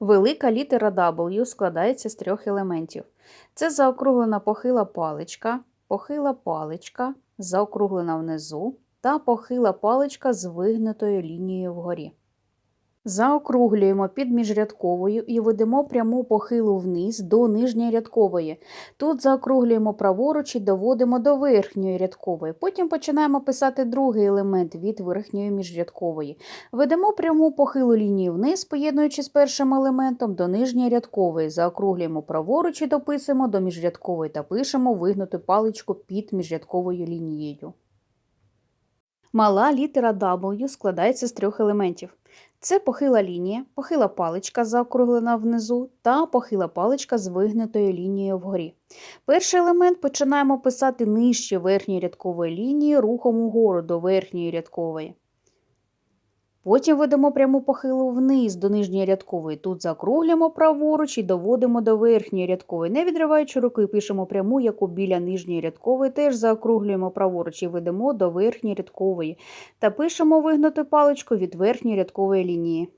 Велика літера W складається з трьох елементів. Це заокруглена похила паличка, похила паличка, заокруглена внизу та похила паличка з вигнутою лінією вгорі. Заокруглюємо під міжрядковою і ведемо пряму похилу вниз до нижньої рядкової. Тут заокруглюємо праворуч і доводимо до верхньої рядкової. Потім починаємо писати другий елемент від верхньої міжрядкової. Ведемо пряму похилу лінію вниз, поєднуючи з першим елементом до нижньої рядкової. Заокруглюємо праворуч і дописуємо до міжрядкової та пишемо вигнуту паличку під міжрядковою лінією. Мала літера W складається з трьох елементів. Це похила лінія, похила паличка заокруглена внизу та похила паличка з вигнутою лінією вгорі. Перший елемент починаємо писати нижче верхньої рядкової лінії рухом угору до верхньої рядкової. Потім ведемо пряму похилу вниз до нижньої рядкової. Тут закруглюємо праворуч і доводимо до верхньої рядкової. Не відриваючи руки, пишемо пряму, яку біля нижньої рядкової теж заокруглюємо праворуч і ведемо до верхньої рядкової. Та пишемо вигнуту паличку від верхньої рядкової лінії.